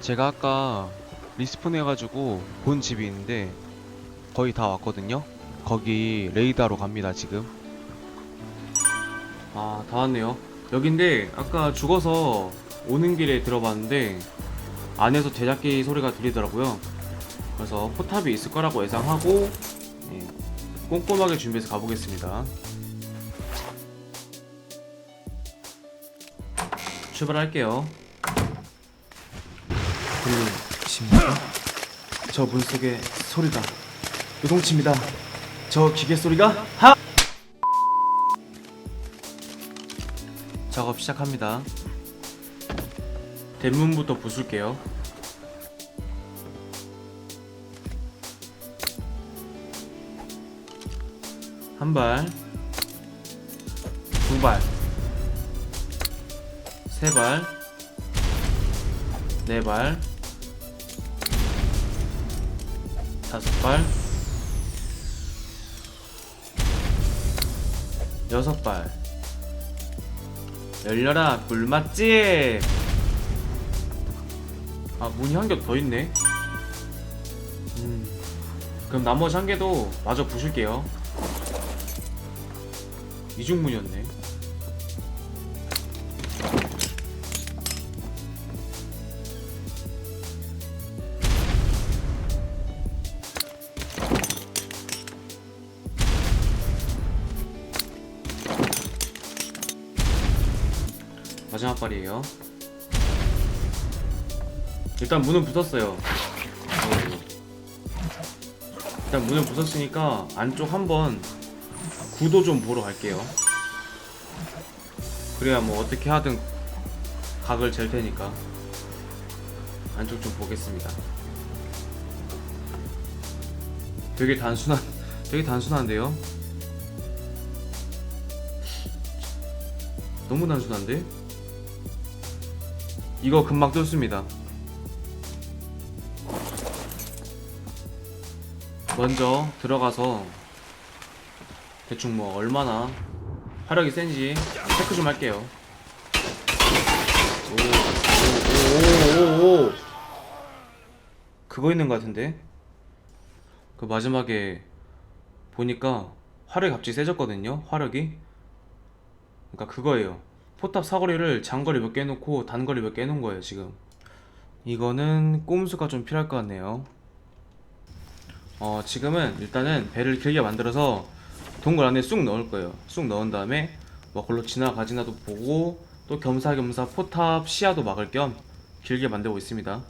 제가 아까 리스폰 해가지고 본 집이 있는데 거의 다 왔거든요. 거기 레이더로 갑니다 지금. 아, 다 왔네요. 여긴데 아까 죽어서 오는 길에 들어봤는데 안에서 제작기 소리가 들리더라고요. 그래서 포탑이 있을 거라고 예상하고 예, 꼼꼼하게 준비해서 가보겠습니다. 출발할게요. 들리십니까? 저 문 속의 소리다. 요동칩니다. 저 기계 소리가 하! 작업 시작합니다. 대문부터 부술게요. 한 발, 두 발, 세 발, 네 발, 다섯 발, 여섯 발. 열려라 꿀맛집. 아 문이 한개더 있네. 음. 그럼 나머지 한 개도 마저 부실게요. 이중문이었네. 마지막 발이에요. 일단 문은. 어. 일단 문을 부쉈으니까 안쪽 한번 구도 좀 보러 갈게요. 그래야 뭐 어떻게 하든 각을 잴 테니까 안쪽 좀 보겠습니다. 되게 단순한, 되게 단순한데요? 너무 단순한데? 이거 금방 뚫습니다. 먼저 들어가서 대충 뭐 얼마나 화력이 센지 체크 좀 할게요. 오오오오오 그거 있는 것 같은데? 그 마지막에 보니까 화력이 갑자기 세졌거든요. 화력이. 그러니까 그거예요. 포탑 사거리를 장거리 몇개 해놓고 단거리 몇개 해놓은 거예요 지금. 이거는 꼼수가 좀 필요할 것 같네요. 어 지금은 일단은 배를 길게 만들어서 동굴 안에 쑥 넣을 거예요. 쑥 넣은 다음에 뭐 걸로 지나가지나도 보고 또 겸사겸사 포탑 시야도 막을 겸 길게 만들고 있습니다.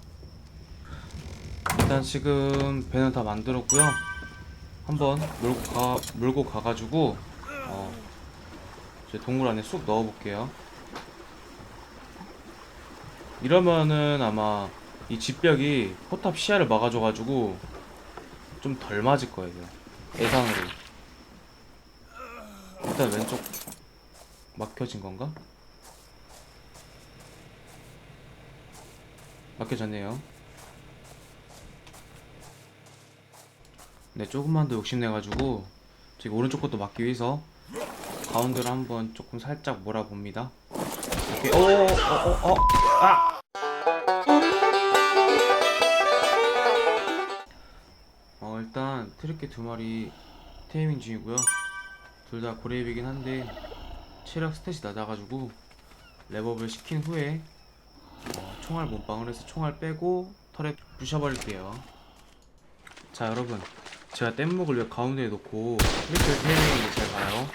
일단 지금 배는 다 만들었고요. 한번 몰고 가 몰고 가가지고 어, 이 제 동굴 안에 쑥 넣어볼게요. 이러면은 아마 이 집벽이 포탑 시야를 막아줘가지고 좀 덜 맞을 거예요. 예상으로. 일단 왼쪽 막혀진 건가? 막혀졌네요. 네, 조금만 더 욕심내가지고 지금 오른쪽 것도 막기 위해서 가운데로 한번 조금 살짝 몰아봅니다. 오케이, 오, 어, 어, 어, 아! 어, 일단 트리케 두 마리 테이밍 중이고요. 둘 다 고레입이긴 한데 체력 스탯이 낮아가지고 랩업을 시킨 후에 어, 총알 몸빵을 해서 총알 빼고 털에 부셔버릴게요. 자 여러분 제가 뗏목을 왜 가운데에 놓고 트리플 테이밍인지 잘 봐요.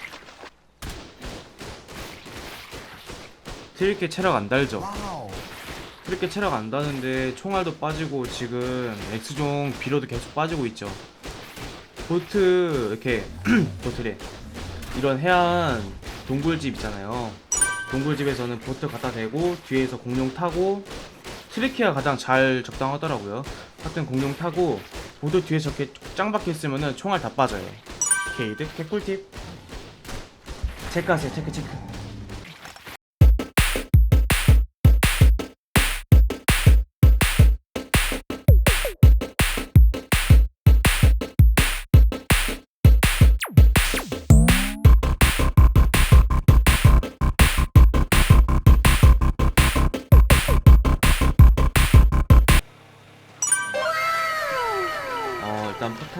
트리케 체력 안 달죠? 트리케 체력 안 다는데 총알도 빠지고 지금 엑스종 비로도 계속 빠지고 있죠. 보트 이렇게 보트래 이런 해안 동굴집 있잖아요. 동굴집에서는 보트 갖다 대고 뒤에서 공룡 타고 트리키가 가장 잘 적당하더라고요. 하여튼 공룡 타고 보트 뒤에 저렇게 짱 박혀 있으면은 총알 다 빠져요. 게이드 개꿀팁. 체크하세요. 체크 체크.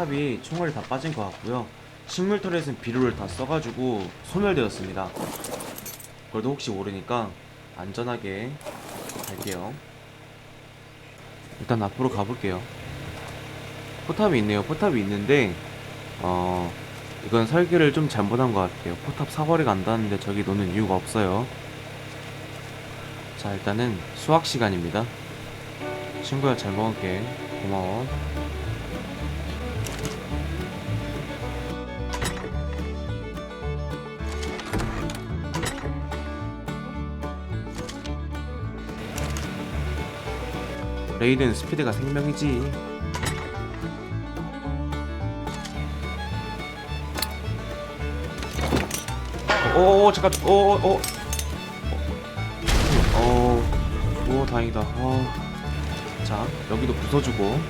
탑이 총알이 다 빠진 것 같고요. 식물 터렛은 비료를 다 써가지고 소멸되었습니다. 그래도 혹시 모르니까 안전하게 갈게요. 일단 앞으로 가볼게요. 포탑이 있네요. 포탑이 있는데 어 이건 설계를 좀 잘못한 것 같아요. 포탑 사거리가 안 닿는데 저기 놓는 이유가 없어요. 자 일단은 수학 시간입니다. 친구야 잘 먹을게. 고마워. 레이드는 스피드가 생명이지. 오, 잠깐, 오, 오, 오, 오, 오, 다행이다. 어. 자, 여기도 부숴주고.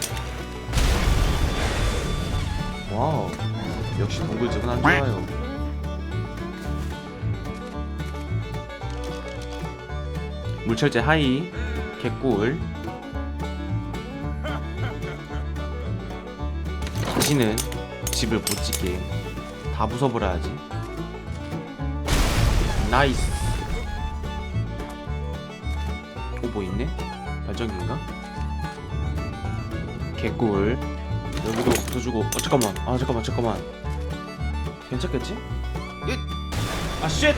와우, 역시 동굴집은 안 좋아요. 물철제 하이, 개꿀. 다시는 집을 못 짓게 다 부숴버려야지. 나이스. 오, 뭐 있네? 발전기인가? 개꿀. 여기도 부숴주고. 어, 잠깐만. 아, 잠깐만, 잠깐만. 괜찮겠지? 잇! 아, 쉣!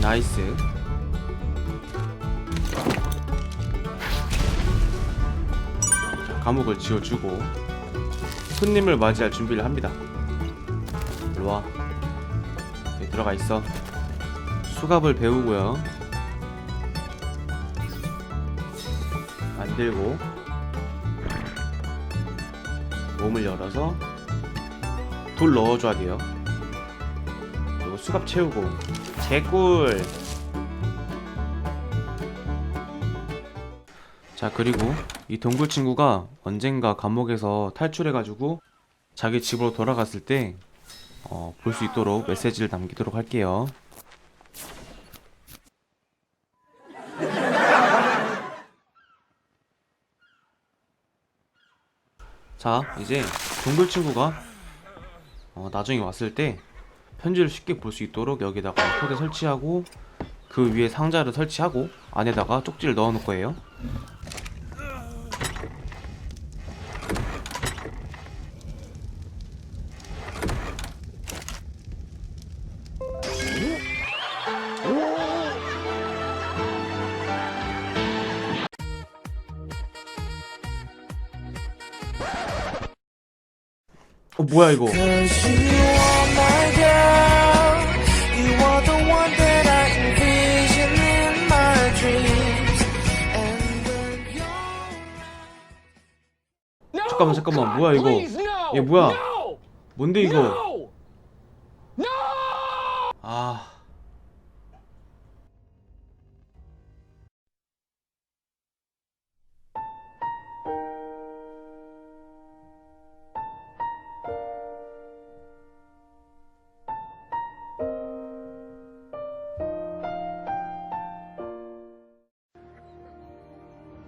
나이스. 감옥을 지어주고 손님을 맞이할 준비를 합니다. 일로 와. 여기 들어가 있어. 수갑을 배우고요. 만들고 몸을 열어서 돌 넣어줘야 돼요. 그리고 수갑 채우고 개꿀. 자 그리고 이 동굴 친구가 언젠가 감옥에서 탈출해가지고 자기 집으로 돌아갔을 때 어, 볼 수 있도록 메시지를 남기도록 할게요. 자 이제 동굴 친구가 어, 나중에 왔을 때 편지를 쉽게 볼 수 있도록 여기다가 토대 설치하고 그 위에 상자를 설치하고 안에다가 쪽지를 넣어 놓을 거예요. 어 뭐야 이거? 잠깐만 잠깐만 뭐야 이거? 얘 뭐야? 뭔데 이거? 아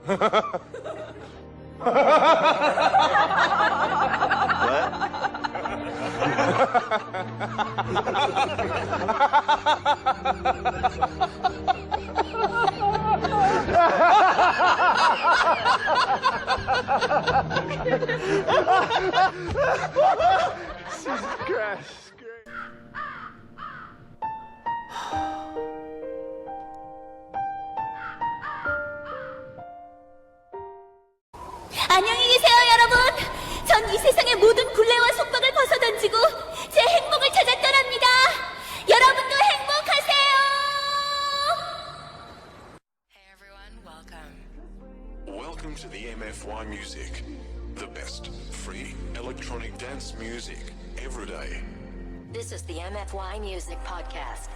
what? 안녕히 계세요, 여러분. 전 이 세상의 모든 굴레와 속박을 벗어던지고 제 행복을 찾아 떠납니다. 여러분도 행복하세요. Hey everyone, welcome. Welcome to the MFY Music, the best free electronic dance music every day. This is the MFY Music Podcast.